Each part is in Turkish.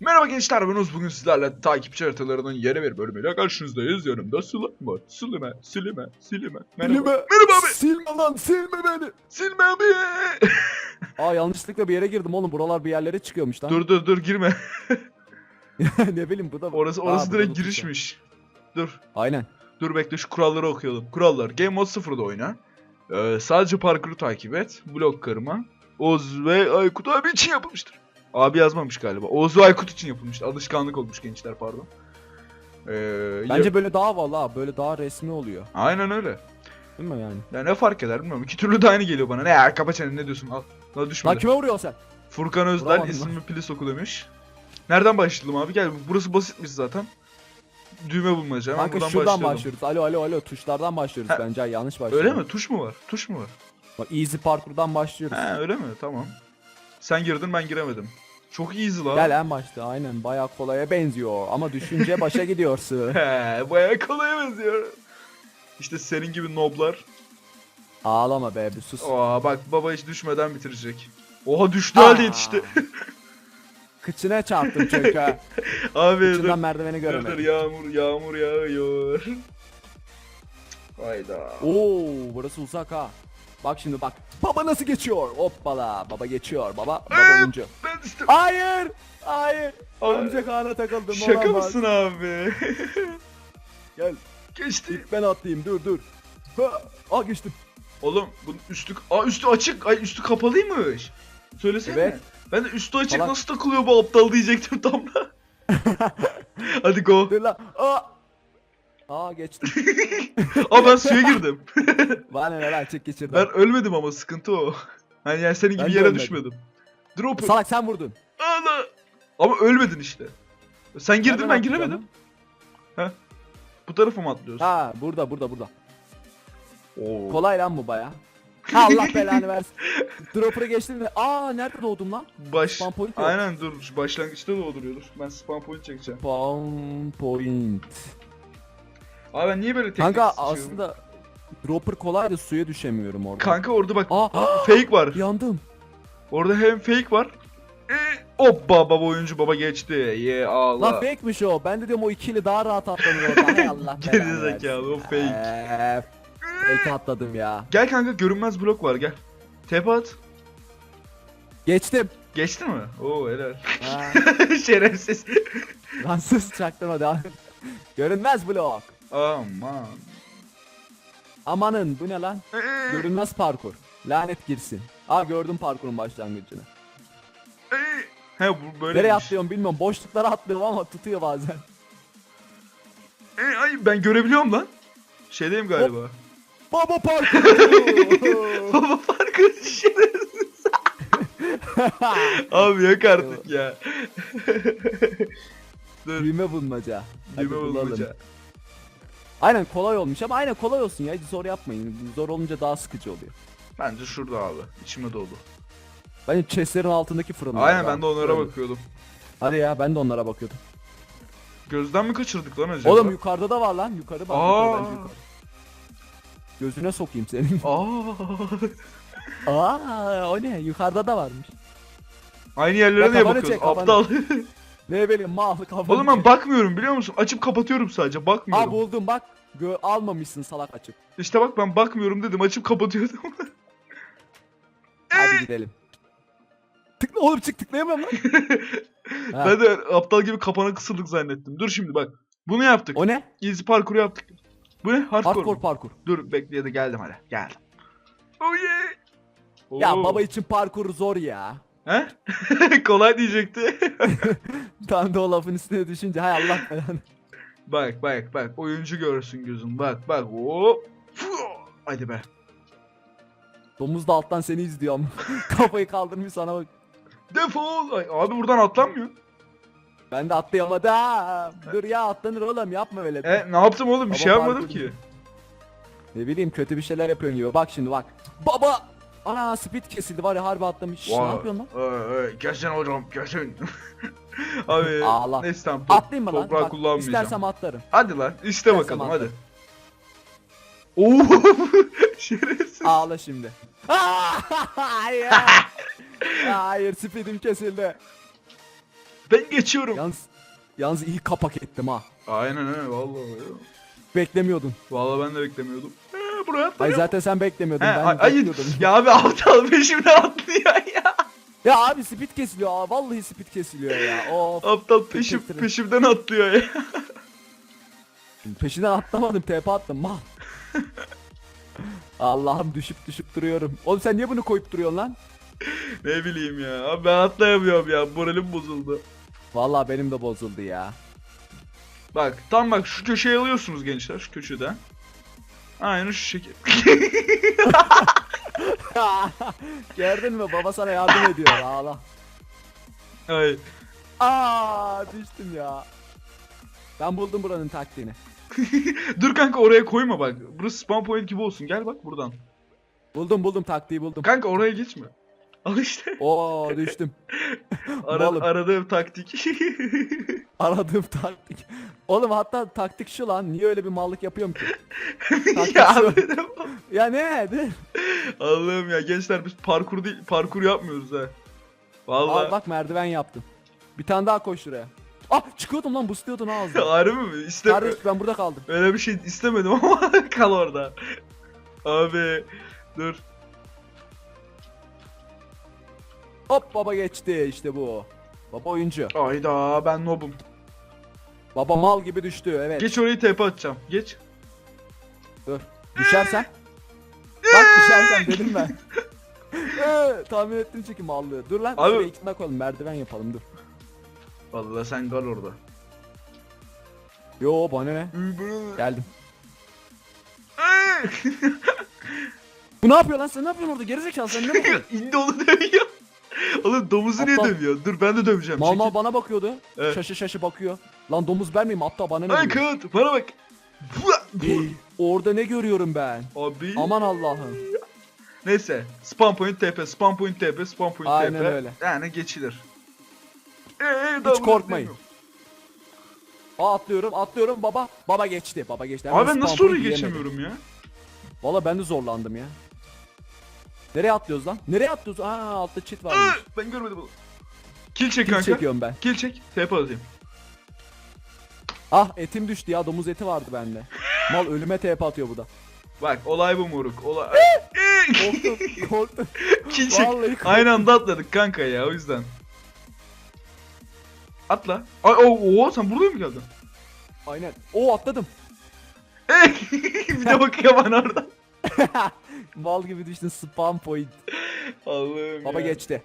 Merhaba gençler ben Uz. Bugün sizlerle takipçi haritalarının yeni bir bölümüyle karşınızdayız. Yanımda Sıla var. Sülime, Silime, Silime. Merhaba. Silme. Merhaba abi. Silme lan silme beni. Silme abi. Aa yanlışlıkla bir yere girdim oğlum. Buralar bir yerlere çıkıyormuş lan. dur dur dur girme. ne bileyim bu da. Orası Aa, orası burada direkt girişmiş. Dur. Aynen. Dur bekle şu kuralları okuyalım. Kurallar. Game Mode 0'da oyna. Ee, sadece parkuru takip et. Blok kırma. Oz ve Aykut abi için yapılmıştır. Abi yazmamış galiba. Ve Aykut için yapılmıştır. Alışkanlık olmuş gençler pardon. Ee, Bence ya- böyle daha havalı ha. Böyle daha resmi oluyor. Aynen öyle. Değil mi yani? Ya ne fark eder bilmiyorum. İki türlü de aynı geliyor bana. Ne ya kapa çeneni ne diyorsun al. Daha Lan düşmedi. kime vuruyorsun sen? Furkan Vuramadım ismimi plis oku demiş. Nereden başlayalım abi? Gel burası basitmiş zaten. Düğme bulmaca. Hemen Kanka buradan şuradan başlayalım. başlıyoruz. Alo alo alo tuşlardan başlıyoruz Ha, bence. Yanlış başlıyoruz. Öyle mi? Tuş mu var? Tuş mu var? Bak easy parkurdan başlıyoruz. He öyle mi? Tamam. Sen girdin ben giremedim. Çok easy lan. Gel en başta aynen bayağı kolaya benziyor ama düşünce başa gidiyorsun. He bayağı kolay benziyor. İşte senin gibi noblar. Ağlama be bir sus. Aa bak baba hiç düşmeden bitirecek. Oha düştü Aa. halde yetişti. Kıçına çarptım çünkü. Abi dur. Kıçından merdiveni Dur dur yağmur yağmur yağıyor. Hayda. Oo burası uzak ha. Bak şimdi bak. Baba nasıl geçiyor? Hoppala. Baba geçiyor. Baba baba oyuncu. Ben düştüm. Hayır. Hayır. Örümcek ağına takıldım. Şaka olamaz. mısın abi? Gel. Geçti. İlk ben atlayayım. Dur dur. Ha. Aa geçtim. Oğlum bunun üstü Aa üstü açık. Ay üstü kapalıymış. Söylesene. Evet. Ben de üstü açık Salak. nasıl takılıyor bu aptal diyecektim tam da. Hadi go. Dur lan. Aa. Aa geçtim. Aa ben suya girdim. Bana ne lan çek geçirdim. Ben ölmedim ama sıkıntı o. Hani yani senin gibi Ben de yere ölmedim. düşmedim. Drop. Salak sen vurdun. Ana. Ama ölmedin işte. Sen girdin Nereden ben attın giremedim. Bu tarafa mı atlıyorsun? Ha burada burada burada. Oo. Kolay lan bu baya. Ha, Allah belanı versin. Dropper'ı geçtim ve aa nerede doğdum lan? Baş. Spawn point yok. Aynen dur şu başlangıçta dolduruyordur. Ben spawn point çekeceğim. Spawn point. Abi ben niye böyle tek Kanka tek sıçıyorum? aslında dropper kolay da suya düşemiyorum orada. Kanka orada bak Aa fake var. yandım. Orada hem fake var. E, hoppa baba oyuncu baba geçti. Ye Allah. Lan fake'miş o. Ben de diyorum o ikili daha rahat atlanır orada. Hay Allah belanı versin. zekalı o fake. Eee, fake atladım ya. Gel kanka görünmez blok var gel. Tepe at. Geçtim. Geçti mi? Oo helal. Ha, Şerefsiz. lan sus çaktırma devam. Görünmez blok. Aman. Amanın bu ne lan? Görünmez parkur. Lanet girsin. Aa gördüm parkurun başlangıcını. He bu böyle. Nereye atlıyorum bilmiyorum. Boşluklara atlıyorum ama tutuyor bazen. Ee, ay ben görebiliyorum lan. Şeydeyim galiba. Baba parkur. Baba şerefsiz. Abi yok artık ya. Düğme bulmaca. Düğme bulalım. bulmaca. Aynen kolay olmuş ama aynen kolay olsun ya. Hiç zor yapmayın. Zor olunca daha sıkıcı oluyor. Bence şurada abi. İçime doldu. Bence chestlerin altındaki fırınlar. Aynen ben de onlara bakıyordum. Hadi ya ben de onlara bakıyordum. Gözden mi kaçırdık lan acaba? Oğlum yukarıda da var lan. Yukarı bak. Aa. yukarıdan yukarı. Gözüne sokayım senin. Aa. Aa o ne? Yukarıda da varmış. Aynı yerlere Ya niye kafanı bakıyorsun? çek, kafanı. Aptal. Ne bileyim mal kafanı. Oğlum ben bakmıyorum biliyor musun? Açıp kapatıyorum sadece. Bakmıyorum. Aa buldum bak. Gö almamışsın salak açıp. İşte bak ben bakmıyorum dedim. Açıp kapatıyordum. Hadi gidelim. Tıkla oğlum çık tıklayamam lan. Ben de aptal gibi kapana kısıldık zannettim. Dur şimdi bak. Bunu yaptık. O ne? Easy parkuru yaptık. Bu ne? Hardcore. Hardcore mu? parkur. Dur bekle de geldim hadi. Geldim. Oh yeah. Ya Oo. baba için parkur zor ya. He? Kolay diyecekti. Tam da o lafın üstüne düşünce hay Allah belanı. bak bak bak. Oyuncu görsün gözüm. Bak bak. Hop. Hadi be. Domuz da alttan seni izliyor ama. Kafayı kaldırmış sana bak. Defol. Ay, abi buradan atlanmıyor. Ben de atlayamadım. Dur ya atlanır oğlum yapma öyle. E ne yaptım oğlum? Bir Baba şey yapmadım ki. Ne bileyim kötü bir şeyler yapıyorsun gibi. Bak şimdi bak. Baba! Ana speed kesildi var ya harbi atlamış. Şş, Ne yapıyorsun lan? Ee, e, kesin hocam kesin. Abi Ağla. neyse tamam. top- Atlayayım mı lan? toprağı Bak, kullanmayacağım. istersem atlarım. Hadi lan iste İstersem bakalım hadi. atlarım. Oo şerefsiz. Ağla şimdi. Hayır. Hayır speedim kesildi. Ben geçiyorum. Yalnız yalnız iyi kapak ettim ha. Aynen öyle vallahi. Beklemiyordun. Vallahi ben de beklemiyordum. Buraya Ay atlayayım. zaten sen beklemiyordun. He, ben ay- bekliyordum. Ya abi aptal peşimden atlıyor ya. Ya abi speed kesiliyor. Aa, vallahi speed kesiliyor ya. Of. Aptal peşim, ederim. peşimden atlıyor ya. Peşinden atlamadım. TP attım. Mal. Allah'ım düşüp düşüp duruyorum. Oğlum sen niye bunu koyup duruyorsun lan? ne bileyim ya. Abi ben atlayamıyorum ya. Moralim bozuldu. Vallahi benim de bozuldu ya. Bak tam bak şu köşeye alıyorsunuz gençler şu köşeden. Aynen şu şekil. Gördün mü? Baba sana yardım ediyor. Ağla. Ay. Aa düştüm ya. Ben buldum buranın taktiğini. Dur kanka oraya koyma bak. Burası spawn point gibi olsun. Gel bak buradan. Buldum buldum taktiği buldum. Kanka oraya geçme. Al işte. Oo düştüm. Ara, Malım. aradığım taktik. Aradığım taktik. Oğlum hatta taktik şu lan. Niye öyle bir mallık yapıyorum ki? Taktik ya şu. Ya ne? De? Allah'ım ya gençler biz parkur değil parkur yapmıyoruz ha. Vallahi. Aa, bak merdiven yaptım. Bir tane daha koy şuraya. Ah çıkıyordum lan boostluyordun ağzına. Harbi mi? İste Kardeş ben burada kaldım. öyle bir şey istemedim ama kal orada. Abi dur. Hop baba geçti işte bu. Baba oyuncu. Ayda ben nobum. Baba mal gibi düştü evet. Geç orayı tepe atacağım. Geç. Dur. Düşersen. Bak düşersen dedim ben. Ee, tahmin ettim çünkü mallığı. Dur lan Abi- şuraya ikna koyalım merdiven yapalım dur. Vallahi sen kal orada. Yo bana ne? Geldim. Bu ne yapıyor lan sen ne yapıyorsun orada gerizekalı sen ne bakıyorsun? İndi onu dövüyor. Oğlum domuzu niye Aptal. dövüyor? Dur ben de döveceğim. Mal mal bana bakıyordu. Evet. Şaşı şaşı bakıyor. Lan domuz ben miyim hatta bana ne Ay diyor? kağıt bana bak. Ey, Orada ne görüyorum ben? Abi. Aman Allah'ım. Neyse. Spawn point TP, spawn point TP, spawn point Aynen TP. öyle. Yani geçilir. Ee, daha bunu korkmayın. demiyorum. Aa, atlıyorum atlıyorum baba. Baba geçti baba geçti. Abi ben nasıl point yiyemedim. geçemiyorum ya? Valla ben de zorlandım ya. Nereye atlıyoruz lan? Nereye atlıyoruz? Aa altta çit varmış. ben görmedim onu. Kill çek Kill kanka. çekiyorum ben. Kill çek. TP atayım. Ah etim düştü ya domuz eti vardı bende. Mal ölüme TP atıyor bu da. Bak olay bu moruk. Olay. Korktum korktum. Kill çek. Vallahi korktum. Aynı anda atladık kanka ya o yüzden. Atla. Ay o o sen buraya mı geldin? Aynen. Oo atladım. bir de bakıyor bana oradan. Mal gibi düştün spam point. Allah'ım Baba ya. geçti.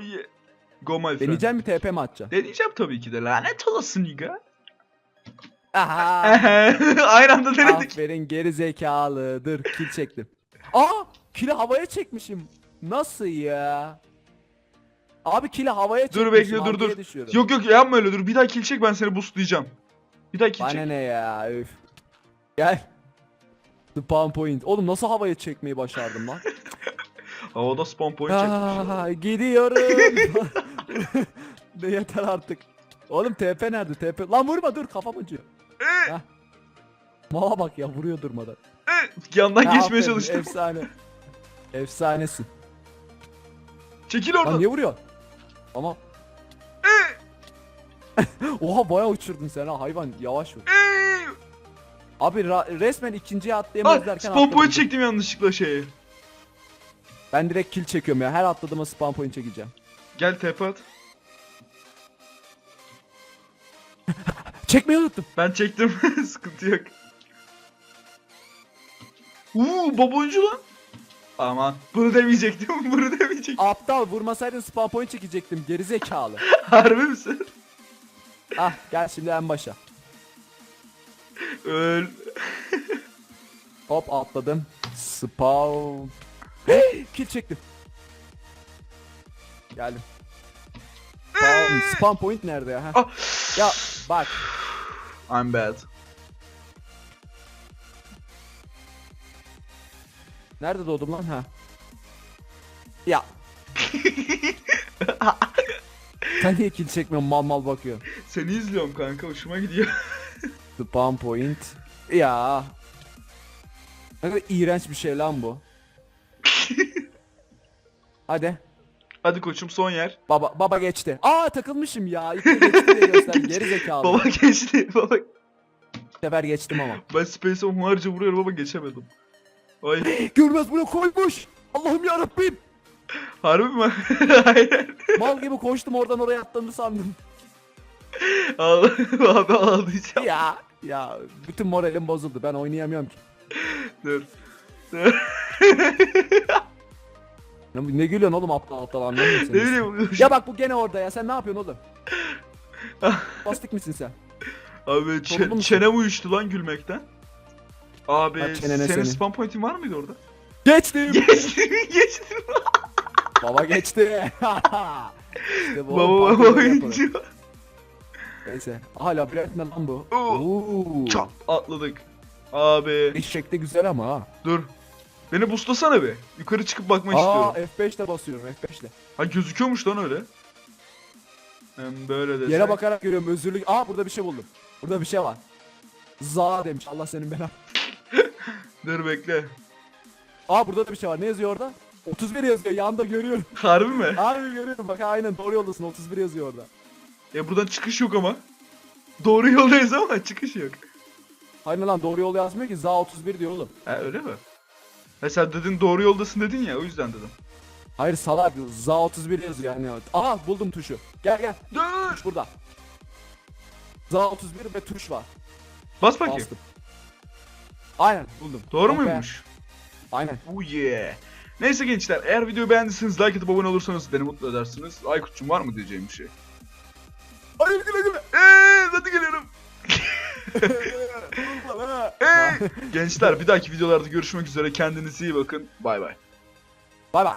Yeah. Go my friend. Deneyeceğim mi TP mi atacaksın? Deneyeceğim tabii ki de lanet olasın Niga. Aha. Aynı anda denedik. Aferin geri zekalı. Dur kill çektim. Aa kili havaya çekmişim. Nasıl ya? Abi kili havaya çekmişim. Dur bekle dur dur. düşüyorum. Yok yok yapma öyle dur. Bir daha kill çek ben seni boostlayacağım. Bir daha kill Bana çek. ne ya üf. Gel. Spawn point. Oğlum nasıl havaya çekmeyi başardım lan? Havada spawn point çekmiş. Aa, gidiyorum. de yeter artık. Oğlum TP nerede TP? Lan vurma dur kafam acıyor. Heh. Mala bak ya vuruyor durmadan. Yandan Ha, geçmeye aferin, çalıştım. Efsane. Efsanesin. Çekil Lan oradan. niye vuruyor? Ama Oha bayağı uçurdun sen ha hayvan yavaş vur. Abi ra- resmen ikinciye atlayamaz derken spawn point çektim yanlışlıkla şeyi. Ben direkt kill çekiyorum ya. Her atladığıma spawn point çekeceğim. Gel tepe at. Çekmeyi unuttum. Ben çektim. Sıkıntı yok. Uuu baba oyuncu lan. Aman bunu demeyecektim. Bunu demeyecektim. Aptal vurmasaydın spawn point çekecektim. Geri zekalı. Harbi misin? ah gel şimdi en başa. Öl. Hop atladım. Spawn. kill çektim. Geldim. Spawn, spawn point nerede ya? Ha? Ah. Ya bak. I'm bad. Nerede doğdum lan ha? Ya. Sen niye kill çekmiyorsun mal mal bakıyorsun. Seni izliyorum kanka hoşuma gidiyor. Spawn point. Ya. Ne kadar iğrenç bir şey lan bu. Hadi. Hadi koçum son yer. Baba baba geçti. Aa takılmışım ya. De geçti diye göster. Geri zekalı. Baba geçti. Baba. Bu sefer geçtim ama. Ben Space'e hunharca vuruyorum ama geçemedim. Ay. Görmez bunu koymuş. Allah'ım yarabbim. Harbi mi? Hayır. Mal gibi koştum oradan oraya attığını sandım. Ağla- Abi ağlayacağım. ya ya bütün moralim bozuldu. Ben oynayamıyorum ki. Dur. Dur. Ne gülüyorsun oğlum aptal aptal anlamıyorum ne seni. bileyim. Ya bak bu gene orada ya. Sen ne yapıyorsun oğlum? Bastık mısın sen? Abi çe- çenem uyuştu lan gülmekten. Abi senin senin. spam point'in var mıydı orada? Geçtim. Geçtim geçtim. Baba geçti. işte bu Baba oyuncu. Neyse. Hala bir ne lan bu? Oo. Çap atladık. Abi Eşek de güzel ama ha. dur. Beni boostlasana bir. Yukarı çıkıp bakmak Aa istiyorum. F5 ile basıyorum F5 ile. Ha gözüküyormuş lan öyle. Hem böyle desek. Yere bakarak görüyorum özürlük. Aa burada bir şey buldum. Burada bir şey var. Za demiş Allah senin belanı. Dur bekle. Aa burada da bir şey var. Ne yazıyor orada? 31 yazıyor. Yanda görüyorum. Harbi mi? Abi görüyorum. Bak aynen doğru yoldasın. 31 yazıyor orada. Ya buradan çıkış yok ama. Doğru yoldayız ama çıkış yok. Aynen lan doğru yol yazmıyor ki. Za 31 diyor oğlum. Ha öyle mi? Sen dedin doğru yoldasın dedin ya o yüzden dedim. Hayır salak. Za 31 yazıyor yani. Aa buldum tuşu. Gel gel. Dur. Tuş burada. Za 31 ve tuş var. Bas bakayım. Bastım. Aynen buldum. Doğru be. muymuş? Aynen. Oh yeah. Neyse gençler eğer videoyu beğendiyseniz like atıp abone olursanız beni mutlu edersiniz. Aykut'cum var mı diyeceğim bir şey? Gençler bir dahaki videolarda görüşmek üzere kendinize iyi bakın. Bay bay. Bay bay.